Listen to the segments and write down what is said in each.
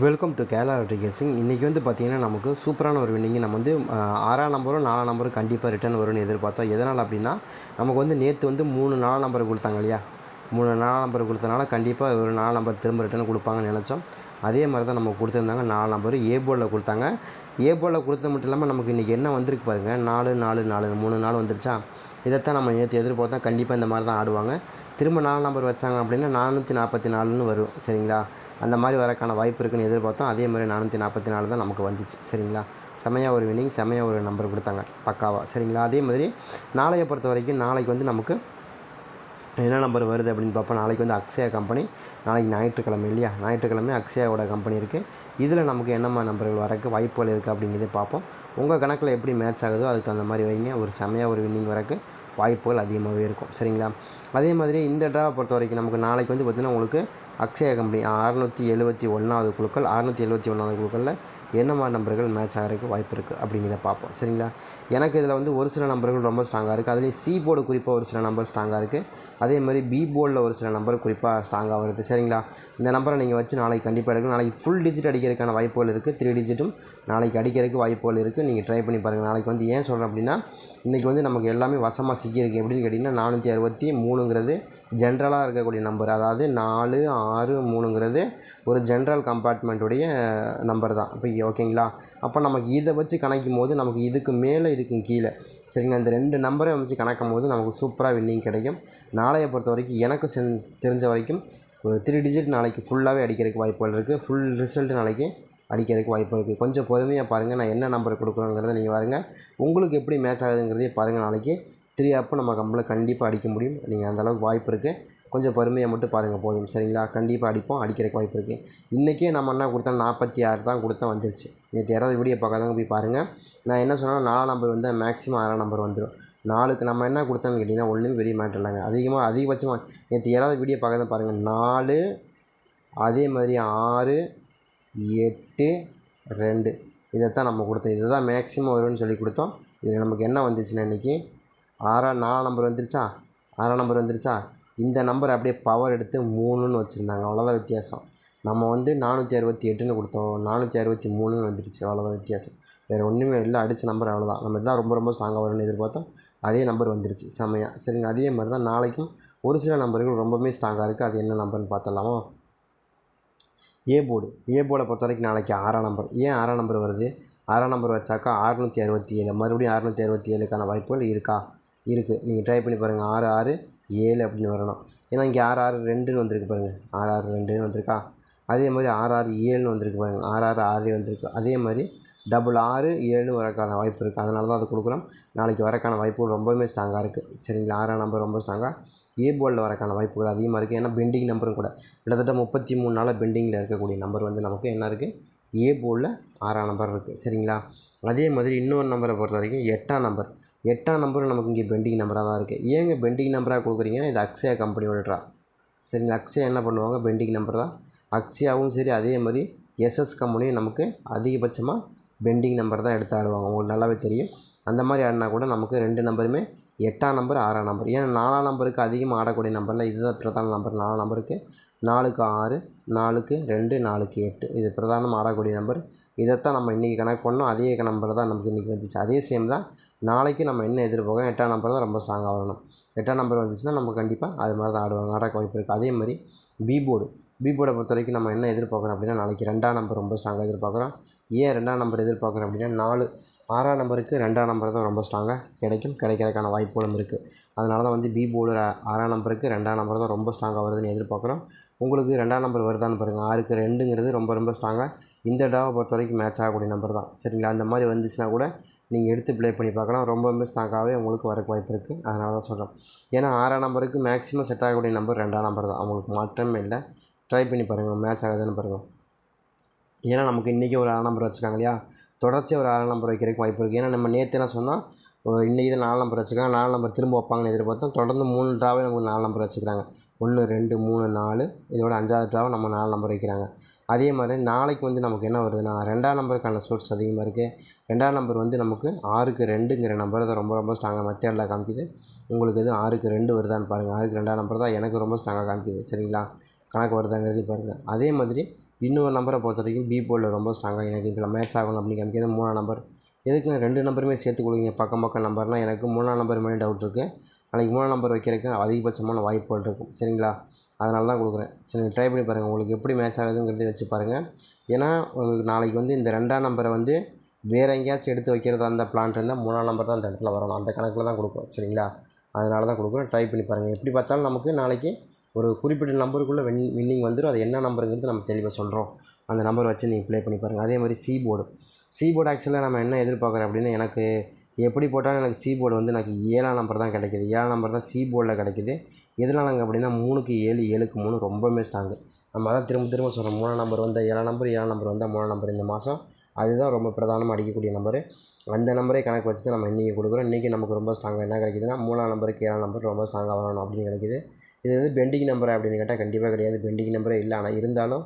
Welcome to Kerala கேசிங் இன்றைக்கி வந்து பார்த்திங்கன்னா நமக்கு சூப்பரான ஒரு வின்னிங். நம்ம வந்து ஆறாம் நம்பரும் நாலாம் நம்பரும் கண்டிப்பாக ரிட்டர்ன் வரும்னு எதிர்பார்த்தோம். எதனால் அப்படின்னா நமக்கு வந்து நேற்று வந்து மூணு நாலாம் நம்பர் கொடுத்தாங்க இல்லையா? மூணு நாலாம் நம்பர் கொடுத்தனால கண்டிப்பாக ஒரு நாலு நம்பர் திரும்ப ரிட்டர்ன் கொடுப்பாங்கன்னு நினச்சோம். அதே மாதிரி தான் நமக்கு கொடுத்துருந்தாங்க. நாலு நம்பர் ஏ போர்டில் கொடுத்தாங்க. ஏ போர்டில் கொடுத்தது மட்டும் இல்லாமல் நமக்கு இன்றைக்கி என்ன வந்திருக்கு பாருங்கள் நாலு நாலு நாலு மூணு நாள் வந்துருச்சா? இதைத்தான் நம்ம நேற்று எதிர்பார்த்தா கண்டிப்பாக இந்த மாதிரி தான் ஆடுவாங்க. திரும்ப நாலு நம்பர் வச்சாங்க அப்படின்னா நானூற்றி நாற்பத்தி நாலுன்னு வரும். சரிங்களா? அந்த மாதிரி வரக்கான வாய்ப்பு இருக்குன்னு எதிர்பார்த்தோம். அதே மாதிரி நானூற்றி நாற்பத்தி நாலு தான் நமக்கு வந்துச்சு. சரிங்களா? செமையாக ஒரு வினிங் செமையாக ஒரு நம்பர் கொடுத்தாங்க பக்காவாக சரிங்களா? அதே மாதிரி நாளையை பொறுத்த வரைக்கும் நாளைக்கு வந்து நமக்கு என்ன நம்பர் வருது அப்படின்னு பார்ப்போம். நாளைக்கு வந்து அக்ஷயா கம்பெனி நாளைக்கு ஞாயிற்றுக்கிழமை இல்லையா? ஞாயிற்றுக்கிழமை அக்ஷயாவோட கம்பெனி இருக்குது இதில் நமக்கு என்னம்மா நம்பர்கள் வரக்கு வாய்ப்புகள் இருக்குது அப்படிங்கிறத பார்ப்போம். உங்கள் கணக்கில் எப்படி மேட்ச் ஆகுதோ அதுக்கு அந்த மாதிரி வைங்க. ஒரு செமையாக ஒரு வின்னிங் வரக்கு வாய்ப்புகள் அதிகமாகவே இருக்கும். சரிங்களா? அதே மாதிரி இந்த ட்ராவை பொறுத்த வரைக்கும் நமக்கு நாளைக்கு வந்து பார்த்திங்கன்னா உங்களுக்கு அக்ஷயா கம்பெனி அறுநூற்றி எழுபத்தி ஒன்றாவது குழுக்கள் அறுநூற்றி எழுபத்தி ஒன்றாவது குழுக்களில் என்ன மாதிரி நம்பர்கள் மேட்ச் ஆகிறதுக்கு வாய்ப்பு இருக்குது அப்படிங்கிறத பார்ப்போம். சரிங்களா? எனக்கு இதில் வந்து ஒரு சில நம்பர்கள் ரொம்ப ஸ்ட்ராங்காக இருக்குது அதுலேயும் சி போர்டு குறிப்பாக ஒரு சில நம்பர் ஸ்ட்ராங்காக இருக்குது அதே மாதிரி பி போர்டில் ஒரு சில நம்பர் குறிப்பாக ஸ்ட்ராங்காக வருது. சரிங்களா? இந்த நம்பரை நீங்கள் வச்சு நாளைக்கு கண்டிப்பாக எடுக்கணும் நாளைக்கு ஃபுல் டிஜிட் அடிக்கிறதுக்கான வாய்ப்புகள் இருக்குது த்ரீ டிஜிட்டும் நாளைக்கு அடிக்கிறதுக்கு வாய்ப்புகள் இருக்குது நீங்கள் ட்ரை பண்ணி பாருங்கள் நாளைக்கு வந்து ஏன் சொல்கிறேன் அப்படின்னா இன்றைக்கி வந்து நமக்கு எல்லாமே வசமாக சிக்கியிருக்கு. எப்படின்னு கேட்டிங்கன்னா நானூற்றி அறுபத்தி மூணுங்கிறது ஜென்ரலாக இருக்கக்கூடிய நம்பர் அதாவது நாலு ஆறு மூணுங்கிறது ஒரு ஜென்ரல் கம்பார்ட்மெண்ட்டுடைய நம்பர் தான். இப்போ ஓகேங்களா? அப்போ நமக்கு இதை வச்சு கணக்கும் போது நமக்கு இதுக்கு மேலே இதுக்கும் கீழே. சரிங்களா? இந்த ரெண்டு நம்பரை வச்சு கணக்கும் போது நமக்கு சூப்பராக வின்னிங் கிடைக்கும். நாளையை பொறுத்த வரைக்கும் எனக்கு சென் தெரிஞ்ச வரைக்கும் ஒரு த்ரீ டிஜிட் நாளைக்கு ஃபுல்லாகவே அடிக்கிறதுக்கு வாய்ப்புகள் இருக்குது ஃபுல் ரிசல்ட் நாளைக்கு அடிக்கிறதுக்கு வாய்ப்பு இருக்குது கொஞ்சம் பொறுமையாக பாருங்கள் நான் என்ன நம்பர் கொடுக்குறோங்கிறத நீங்கள் பாருங்கள் உங்களுக்கு எப்படி மேட்ச் ஆகுதுங்கிறதே பாருங்கள் நாளைக்கு. த்ரீ அப்போ நம்ம கம்பளை கண்டிப்பாக அடிக்க முடியும். நீங்கள் அந்தளவுக்கு வாய்ப்பு இருக்குது கொஞ்சம் பொறுமையாக மட்டும் பாருங்கள் போதும். சரிங்களா? கண்டிப்பாக அடிப்போம் அடிக்கிறக்கு வாய்ப்பு இருக்குது இன்றைக்கே நம்ம என்ன கொடுத்தோம்? நாற்பத்தி ஆறு தான் கொடுத்தா வந்துருச்சு. நேற்று யாராவது வீடியோ பார்க்காதவங்க போய் பாருங்கள் நான் என்ன சொன்னாலும் நாலாம் நம்பர் வந்தால் மேக்ஸிமம் ஆறாம் நம்பர் வந்துடும் நாலுக்கு நம்ம என்ன கொடுத்தோன்னு கேட்டிங்கன்னா ஒன்றுமே பெரிய மேட்டர் இல்லைங்க. அதிகமாக அதிகபட்சமாக நேற்று யாராவது வீடியோ பார்க்காத பாருங்கள் நாலு அதே மாதிரி ஆறு எட்டு ரெண்டு. இதைத்தான் நம்ம கொடுத்தோம். இதை தான் மேக்ஸிமம் வரும்னு சொல்லி கொடுத்தோம். இதில் நமக்கு என்ன வந்துச்சுன்னா இன்றைக்கி ஆறாம் நாலாம் நம்பர் வந்துருச்சா? ஆறாம் நம்பர் வந்துருச்சா? இந்த நம்பர் அப்படியே பவர் எடுத்து மூணுன்னு வச்சுருந்தாங்க. அவ்வளோதான் வித்தியாசம். நம்ம வந்து நானூற்றி அறுபத்தி எட்டுன்னு கொடுத்தோம். நானூற்றி அறுபத்தி மூணுன்னு வந்துருச்சு. அவ்வளோதான் வித்தியாசம். வேறு ஒன்றுமே இல்லை. அடித்த நம்பர் அவ்வளோதான் நம்ம தான் ரொம்ப ரொம்ப ஸ்ட்ராங்காக வரும்னு எதிர்பார்த்தோம். அதே நம்பர் வந்துருச்சு. செம்மையாக சரிங்க. அதே மாதிரி தான் நாளைக்கும் ஒரு சில நம்பர்கள் ரொம்பவுமே ஸ்ட்ராங்காக இருக்குது அது என்ன நம்பர்னு பார்த்தலாமா ஏ போர்டு ஏ போர்டை பொறுத்த வரைக்கும் நாளைக்கு ஆறாம் நம்பர் ஏன் ஆறாம் நம்பர் வருது? ஆறாம் நம்பர் வச்சாக்கா அறுநூற்றி அறுபத்தி ஏழு. மறுபடியும் அறுநூற்றி அறுபத்தி ஏழுக்கான வாய்ப்புகள் இருக்கா? இருக்குது நீங்கள் ட்ரை பண்ணி பாருங்கள் ஆறு ஆறு ஏழு அப்படின்னு வரணும். ஏன்னா இங்கே ஆறு ஆறு ரெண்டுன்னு வந்திருக்கு பாருங்கள் ஆறு ஆறு ரெண்டுன்னு வந்திருக்கா? அதே மாதிரி ஆறு ஆறு ஏழுன்னு வந்திருக்கு பாருங்கள் ஆறு ஆறு ஆறு வந்திருக்கு. அதே மாதிரி டபுள் ஆறு ஏழு வரக்கான வாய்ப்பு இருக்குது அதனால தான் அதை கொடுக்குறோம். நாளைக்கு வரக்கான வாய்ப்புகள் ரொம்பவுமே ஸ்ட்ராங்காக இருக்குது சரிங்களா? ஆறாம் நம்பர் ரொம்ப ஸ்ட்ராங்காக ஏ போர்டில் வரக்கான வாய்ப்புகள் அதிகமாக இருக்குது ஏன்னா பெண்டிங் நம்பரும் கூட. கிட்டத்தட்ட முப்பத்தி மூணு நாளாக பெண்டிங்கில் இருக்கக்கூடிய நம்பர் வந்து நமக்கு என்ன இருக்குது ஏ போர்டில் ஆறாம் நம்பர் இருக்குது சரிங்களா? அதே மாதிரி இன்னொரு நம்பரை பொறுத்த வரைக்கும் எட்டாம் நம்பர் எட்டாம் நம்பரும் நமக்கு இங்கே பெண்டிங் நம்பராக தான் இருக்குது. ஏங்க பெண்டிங் நம்பராக கொடுக்குறீங்கன்னா இது அக்ஷயா கம்பெனியோட ட்ரா சரிங்களா அக்ஷயா என்ன பண்ணுவாங்க? பெண்டிங் நம்பர் தான். அக்ஷயாவும் சரி அதே மாதிரி எஸ்எஸ் கம்பெனியும் நமக்கு அதிகபட்சமாக பெண்டிங் நம்பர் தான் எடுத்து ஆடுவாங்க. உங்களுக்கு நல்லாவே தெரியும். அந்த மாதிரி ஆடினா கூட நமக்கு ரெண்டு நம்பருமே எட்டாம் நம்பர் ஆறாம் நம்பர். ஏன்னா நாலாம் நம்பருக்கு அதிகமாக ஆடக்கூடிய நம்பரில் இதுதான் பிரதான நம்பர். நாலாம் நம்பருக்கு நாலுக்கு ஆறு நாலுக்கு ரெண்டு நாலுக்கு எட்டு. இது பிரதானமாக ஆடக்கூடிய நம்பர். இதைத்தான் நம்ம இன்றைக்கி கணக்கு பண்ணோம். அதே நம்பர் தான் நமக்கு இன்றைக்கி வந்துச்சு. அதே சேம் தான் நாளைக்கு நம்ம என்ன எதிர்பார்க்குறோம்? எட்டாம் நம்பர் தான் ரொம்ப ஸ்ட்ராங்காக வரணும். எட்டாம் நம்பர் வந்துச்சுன்னா நம்ம கண்டிப்பாக அது மாதிரி தான் ஆடுவாங்க. ஆடக்க வாய்ப்பு இருக்குது அதே மாதிரி பி போர்டு பி போர்டை பொறுத்த வரைக்கும் நம்ம என்ன எதிர்பார்க்குறோம் அப்படின்னா நாளைக்கு ரெண்டாம் நம்பர் ரொம்ப ஸ்ட்ராங்காக எதிர்பார்க்குறோம். ஏன் ரெண்டாம் நம்பர் எதிர்பார்க்குறோம் அப்படின்னா நாலு ஆறாம் நம்பருக்கு ரெண்டாம் நம்பர் தான் ரொம்ப ஸ்ட்ராங்காக கிடைக்கும். கிடைக்கிறதுக்கான வாய்ப்புகளும் இருக்குது அதனால தான் வந்து பி போர்டு ஆறாம் நம்பருக்கு ரெண்டாம் நம்பர் தான் ரொம்ப ஸ்ட்ராங்காக வருதுன்னு எதிர்பார்க்குறோம். உங்களுக்கு ரெண்டாம் நம்பர் வருதான்னு பாருங்கள் ஆறுக்கு ரெண்டுங்கிறது ரொம்ப ரொம்ப ஸ்ட்ராங்காக இந்த டாவை பொறுத்த வரைக்கும் மேட்ச் ஆகக்கூடிய நம்பர் தான். சரிங்களா? அந்த மாதிரி வந்துச்சுன்னா கூட நீங்கள் எடுத்து ப்ளே பண்ணி பார்க்கலாம். ரொம்ப ரொம்ப ஸ்ட்ராங்காகவே உங்களுக்கு வரக்கு வாய்ப்பு இருக்குது அதனால தான் சொல்கிறோம் ஏன்னா ஆறாம் நம்பருக்கு மேக்ஸிமம் செட் ஆகக்கூடிய நம்பர் ரெண்டாம் நம்பர் தான். அவங்களுக்கு மாற்றமே இல்லை. ட்ரை பண்ணி பாருங்கள் மேட்ச் ஆகுதுன்னு பாருங்கள் ஏன்னா நமக்கு இன்றைக்கி ஒரு ஆறாம் நம்பர் வச்சுருக்காங்க இல்லையா? தொடர்ச்சியாக ஒரு ஆறாம் நம்பர் வைக்கிறதுக்கு வாய்ப்பு இருக்குது ஏன்னா நம்ம நேற்று என்ன சொன்னால் இன்றைக்கி தான் நாலு நம்பர் வச்சுருக்காங்க. நாலு நம்பர் திரும்ப வைப்பாங்கன்னு எதிர்பார்த்தோம். தொடர்ந்து மூணு ட்ராவே நமக்கு நாலு நம்பர் வச்சுக்கிறாங்க ஒன்று ரெண்டு மூணு நாலு. இதோட அஞ்சாவது ட்ராவை நம்ம நாலு நம்பர் வைக்கிறாங்க. அதே மாதிரி நாளைக்கு வந்து நமக்கு என்ன வருதுன்னா ரெண்டாம் நம்பருக்கான சோர்ஸ் அதிகமாக இருக்குது ரெண்டாம் நம்பர் வந்து நமக்கு ஆறுக்கு ரெண்டுங்கிற நம்பர் தான் ரொம்ப ரொம்ப ஸ்ட்ராங்காக மெத்தேடில் காமிக்குது. உங்களுக்கு எதுவும் ஆறுக்கு ரெண்டு வருதான்னு பாருங்கள் ஆறுக்கு ரெண்டாம் நம்பர் தான் எனக்கு ரொம்ப ஸ்ட்ராங்காக காமிக்குது. சரிங்களா? கணக்கு வருதாங்கிறது பாருங்கள் அதே மாதிரி இன்னொரு நம்பரை பொறுத்த வரைக்கும் பி போர்டில் ரொம்ப ஸ்ட்ராங்காக எனக்கு இதில் மேட்ச் ஆகணும் அப்படின்னு காமிக்கிறது மூணாம் நம்பர். எதுக்கு ரெண்டு நம்பருமே சேர்த்து கொடுங்க. பக்கம் பக்கம் நம்பர்னால் எனக்கு மூணாம் நம்பர் மேலே டவுட் இருக்குது நாளைக்கு மூணாம் நம்பர் வைக்கிறதுக்கு அதிகபட்சமான வாய்ப்புகள் இருக்கும். சரிங்களா? அதனால தான் கொடுக்குறேன். சரி ட்ரை பண்ணி பாருங்கள் உங்களுக்கு எப்படி மேட்ச் ஆகுதுங்கிறத வச்சு பாருங்கள் ஏன்னா உங்களுக்கு நாளைக்கு வந்து இந்த ரெண்டாம் நம்பரை வந்து வேறு எங்கேயாச்சும் எடுத்து வைக்கிறதா அந்த பிளான் இருந்தால் மூணாம் நம்பர் தான் அந்த இடத்துல வரணும். அந்த கணக்கில் தான் கொடுக்குறோம் சரிங்களா? அதனால தான் கொடுக்குறோம். ட்ரை பண்ணி பாருங்கள் எப்படி பார்த்தாலும் நமக்கு நாளைக்கு ஒரு குறிப்பிட்ட நம்பருக்குள்ளே வின் வின்னிங் வந்துடும் அது என்ன நம்பருங்கிறது நம்ம தெளிவாக சொல்கிறோம் அந்த நம்பர் வச்சு நீங்கள் ப்ளே பண்ணி பாருங்கள் அதே மாதிரி சி போர்டு சி போர்டு ஆக்சுவலாக நம்ம என்ன எதிர்பார்க்குறோம் அப்படின்னு எனக்கு எப்படி போட்டாலும் எனக்கு சி போர்டு வந்து எனக்கு ஏழாம் நம்பர் தான் கிடைக்கிது. ஏழாம் நம்பர் தான் சி போர்டில் கிடைக்கிது. எதனாலங்க அப்படின்னா மூணுக்கு ஏழு ஏழுக்கு மூணு ரொம்பவுமே ஸ்ட்ராங்கு நம்ம அதான் திரும்ப திரும்ப சொல்கிறோம் மூணாம் நம்பர் வந்தால் ஏழாம் நம்பர் ஏழாம் நம்பர் வந்தால் மூணாம் நம்பர் இந்த மாதம் அதுதான் ரொம்ப பிரதானமாக அடிக்கக்கூடிய நம்பரு அந்த நம்பரே கணக்கு வச்சு தான் நம்ம இன்றைக்கி கொடுக்குறோம். இன்றைக்கி நமக்கு ரொம்ப ஸ்ட்ராங்காக என்ன கிடைக்குதுன்னா மூணாம் நம்பருக்கு ஏழாம் நம்பர் ரொம்ப ஸ்ட்ராங்காக வரணும் அப்படின்னு கிடைக்குது. இது வந்து பெண்டிங் நம்பர் அப்படின்னு கேட்டால் கண்டிப்பாக கிடையாது. பெண்டிங் நம்பரே இல்லை. ஆனால் இருந்தாலும்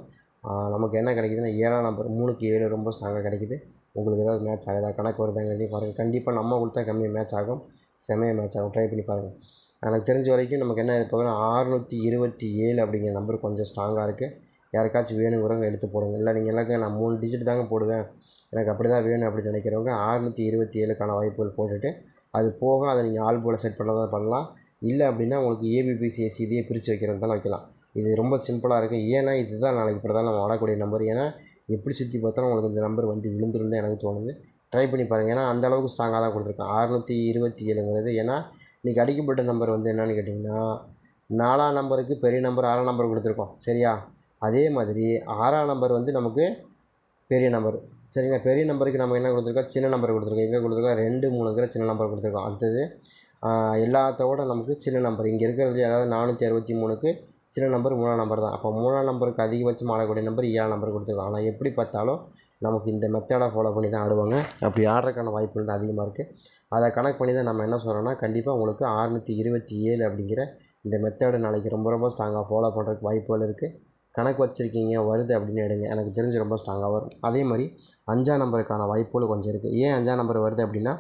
நமக்கு என்ன கிடைக்குதுன்னா ஏழாம் நம்பர் மூணுக்கு ஏழு ரொம்ப ஸ்ட்ராங்காக கிடைக்குது. உங்களுக்கு ஏதாவது மேட்ச் ஆகுதா? கணக்கு வருதாங்கிறதையும் பாருங்கள் கண்டிப்பாக நம்ம கொடுத்தா கம்மியாக மேட்ச் ஆகும். செமையாக மேட்ச் ஆகும். ட்ரை பண்ணி பாருங்கள் எனக்கு தெரிஞ்ச வரைக்கும் நமக்கு என்ன இப்போ ஆறுநூற்றி இருபத்தி ஏழு அப்படிங்கிற நம்பர் கொஞ்சம் ஸ்ட்ராங்காக இருக்குது யாருக்காச்சும் வேணுங்கிறவங்க எடுத்து போடுங்க. இல்லை நீங்கள் எல்லாருக்கும் நான் மூணு டிஜிட் தாங்க போடுவேன். எனக்கு அப்படி தான் வேணும் அப்படின்னு நினைக்கிறவங்க ஆறுநூற்றி இருபத்தி ஏழுக்கான வாய்ப்புகள் போட்டுட்டு அது போக அதை நீங்கள் ஆள் போல் செட் பண்ணுறதா பண்ணலாம். இல்லை அப்படின்னா உங்களுக்கு ஏபிபிசிஎஸ்சி இதையே பிரித்து வைக்கிறது தான் வைக்கலாம். இது ரொம்ப சிம்பிளாக இருக்குது ஏன்னா இதுதான் நாளைக்கு பிரதான நம்ம வரக்கூடிய நம்பர் ஏன்னா எப்படி சுற்றி பார்த்தாலும் உங்களுக்கு இந்த நம்பர் வந்து விழுந்துருந்தான் எனக்கு தோணுது. ட்ரை பண்ணி பாருங்கள் ஏன்னா அந்த அளவுக்கு ஸ்ட்ராங்காக தான் கொடுத்துருக்கேன். அறுநூற்றி இருபத்தி ஏழுங்கிறது ஏன்னா இன்றைக்கி அடிக்கப்பட்ட நம்பர் வந்து என்னென்னு கேட்டிங்கன்னா நாலாம் நம்பருக்கு பெரிய நம்பர் ஆறாம் நம்பர் கொடுத்துருக்கோம். சரியா? அதே மாதிரி ஆறாம் நம்பர் வந்து நமக்கு பெரிய நம்பர் சரிங்களா? பெரிய நம்பருக்கு நம்ம என்ன கொடுத்துருக்கோம்? சின்ன நம்பர் கொடுத்துருக்கோம். எங்கே கொடுத்துருக்கோம்? ரெண்டு மூணுங்கிற சின்ன நம்பர் கொடுத்துருக்கோம். அடுத்தது எல்லாத்தோட நமக்கு சின்ன நம்பர் இங்கே இருக்கிறது அதாவது நானூற்றி அறுபத்தி மூணுக்கு சின்ன நம்பர் மூணாம் நம்பர் தான். அப்போ மூணாம் நம்பருக்கு அதிகபட்சம் ஆடக்கூடிய நம்பர் ஏழாம் நம்பர் கொடுத்துருக்கோம். ஆனால் எப்படி பார்த்தாலும் நமக்கு இந்த மெத்தடை ஃபாலோ பண்ணி தான் ஆடுவாங்க. அப்படி ஆடுறதுக்கான வாய்ப்பு தான் அதிகமாக இருக்குது அதை கணக்கு பண்ணி தான் நம்ம என்ன சொல்கிறோன்னா கண்டிப்பாக உங்களுக்கு அறுநூற்றி இருபத்தி ஏழு அப்படிங்கிற இந்த மெத்தடை நாளைக்கு ரொம்ப ரொம்ப ஸ்ட்ராங்காக ஃபாலோ பண்ணுறதுக்கு வாய்ப்புகள் இருக்குது கணக்கு வச்சுருக்கீங்க வருது அப்படின்னு எடுங்க. எனக்கு தெரிஞ்சு ரொம்ப ஸ்ட்ராங்காக வரும். அதே மாதிரி அஞ்சாம் நம்பருக்கான வாய்ப்புகள் கொஞ்சம் இருக்குது ஏன் அஞ்சாம் நம்பர் வருது அப்படின்னா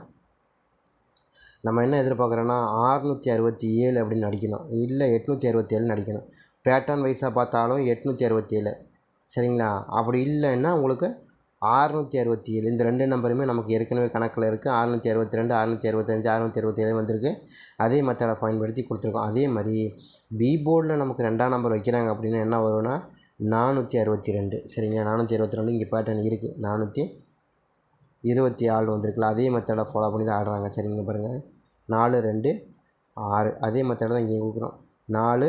நம்ம என்ன எதிர்பார்க்குறோன்னா ஆறுநூற்றி அறுபத்தி ஏழு அப்படின்னு நடிக்கணும். இல்லை எட்நூற்றி அறுபத்தி ஏழு நடிக்கணும். பேட்டர்ன் வைஸாக பார்த்தாலும் எட்நூற்றி அறுபத்தி ஏழு. சரிங்களா? அப்படி இல்லைன்னா உங்களுக்கு ஆறுநூற்றி அறுபத்தி ஏழு. இந்த ரெண்டு நம்பருமே நமக்கு ஏற்கனவே கணக்கில் இருக்குது அறுநூற்றி அறுபத்தி ரெண்டு அறுநூற்றி அறுபத்தஞ்சு அறுநூற்றி அறுபத்தி ஏழு வந்திருக்கு. அதே மெத்தடை பயன்படுத்தி கொடுத்துருக்கோம். அதே மாதிரி பி போர்டில் நமக்கு ரெண்டாம் நம்பர் வைக்கிறாங்க அப்படின்னா என்ன வரும்னா நானூற்றி அறுபத்தி ரெண்டு. சரிங்களா? நானூற்றி அறுபத்தி ரெண்டு இங்கே பேட்டர்ன் இருக்குது நானூற்றி இருபத்தி ஆறு வந்திருக்குல்ல அதே மெத்தடை ஃபாலோ பண்ணி தான் ஆடுறாங்க. சரிங்க பாருங்கள் நாலு ரெண்டு ஆறு. அதே மெத்தடை தான் இங்கே கொடுக்குறோம். நாலு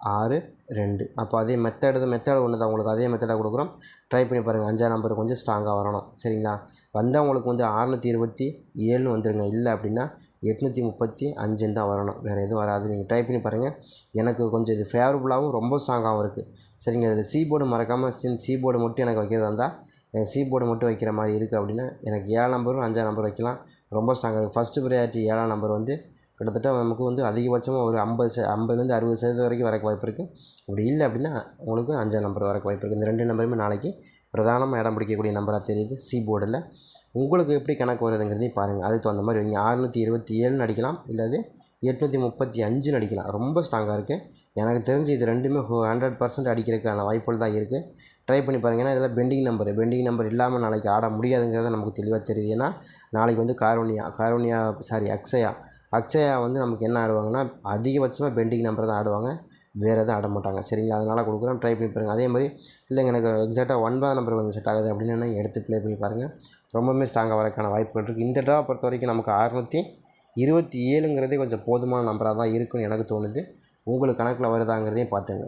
ஆறு ரெண்டு. அப்போ அதே மெத்தடு மெத்தடு ஒன்று தான் உங்களுக்கு அதே மெத்தடாக கொடுக்குறோம். ட்ரை பண்ணி பாருங்கள் அஞ்சாம் நம்பர் கொஞ்சம் ஸ்ட்ராங்காக வரணும். சரிங்களா? வந்தால் உங்களுக்கு வந்து அறநூற்றி இருபத்தி ஏழுன்னு வந்துடுங்க இல்லை அப்படின்னா எட்நூற்றி முப்பத்தி அஞ்சுன்னு தான் வரணும். வேறு எதுவும் வராது. நீங்கள் ட்ரை பண்ணி பாருங்கள் எனக்கு கொஞ்சம் இது ஃபேவரபுளாகவும் ரொம்ப ஸ்ட்ராங்காகவும் இருக்குது சரிங்க? இதில் சி போர்டு மறக்காமல் சின் சி போர்டு மட்டும் எனக்கு வைக்கிறதா இருந்தால் எனக்கு சி போர்டு மட்டும் வைக்கிற மாதிரி இருக்குது அப்படின்னா எனக்கு ஏழாம் நம்பரும் அஞ்சாம் நம்பர் வைக்கலாம். ரொம்ப ஸ்ட்ராங்காக இருக்குது ஃபஸ்ட்டு ப்ரையாரிட்டி ஏழாம் நம்பர் வந்து கிட்டத்தட்ட நமக்கு வந்து அதிகபட்சமாக ஒரு ஐம்பது ச ஐம்பதுலேருந்து அறுபது சதவீதம் வரைக்கும் வரக்கு வாய்ப்பு இருக்குது அப்படி இல்லை அப்படின்னா உங்களுக்கு அஞ்சாம் நம்பர் வரக்கு வாய்ப்பு இருக்குது இந்த ரெண்டு நம்பருமே நாளைக்கு பிரதானமாக இடம் பிடிக்கக்கூடிய நம்பராக தெரியுது சி போர்டில் உங்களுக்கு எப்படி கணக்கு வருதுங்கிறதையும் பாருங்கள் அதுக்கு தகுந்த மாதிரி வைங்க. அறுநூற்றி இருபத்தி ஏழுன்னு அடிக்கலாம் இல்லாது எட்நூற்றி முப்பத்தி அஞ்சுன்னு அடிக்கலாம் ரொம்ப ஸ்ட்ராங்காக இருக்குது எனக்கு தெரிஞ்சு இது ரெண்டுமே ஹண்ட்ரட் பர்சன்ட் அடிக்கிறதுக்கான வாய்ப்புகள் தான் இருக்குது ட்ரை பண்ணி பாருங்கள் ஏன்னா இதெல்லாம் பெண்டிங் நம்பர் பெண்டிங் நம்பர் இல்லாமல் நாளைக்கு ஆட முடியாதுங்கிறத நமக்கு தெளிவாக தெரியுது. ஏன்னா நாளைக்கு வந்து காரோனியா காரோனியா சாரி அக்ஷயா அக்ஷயா வந்து நமக்கு என்ன ஆடுவாங்கன்னா அதிகபட்சமாக பெண்டிங் நம்பர் தான் ஆடுவாங்க. வேறு எதுவும் ஆட மாட்டாங்க. சரிங்களா? அதனால் கொடுக்குறோம். ட்ரை பண்ணி பாருங்கள் அதே மாதிரி இல்லைங்க எனக்கு எக்ஸாக்டாக ஒன்பதாம் நம்பர் வந்து செட் ஆகுது அப்படின்னு எடுத்து ப்ளே பண்ணி பாருங்கள் ரொம்பவுமே ஸ்ட்ராங்காக வரக்கான வாய்ப்புகள் இருக்குது இந்த ட்ரா பொறுத்த வரைக்கும் நமக்கு அறுநூற்றி இருபத்தி ஏழுங்கிறதே கொஞ்சம் போதுமான நம்பராக தான் இருக்குன்னு எனக்கு தோணுது. உங்களுக்கு கணக்கில் வருதாங்கிறதையும் பார்த்துங்க.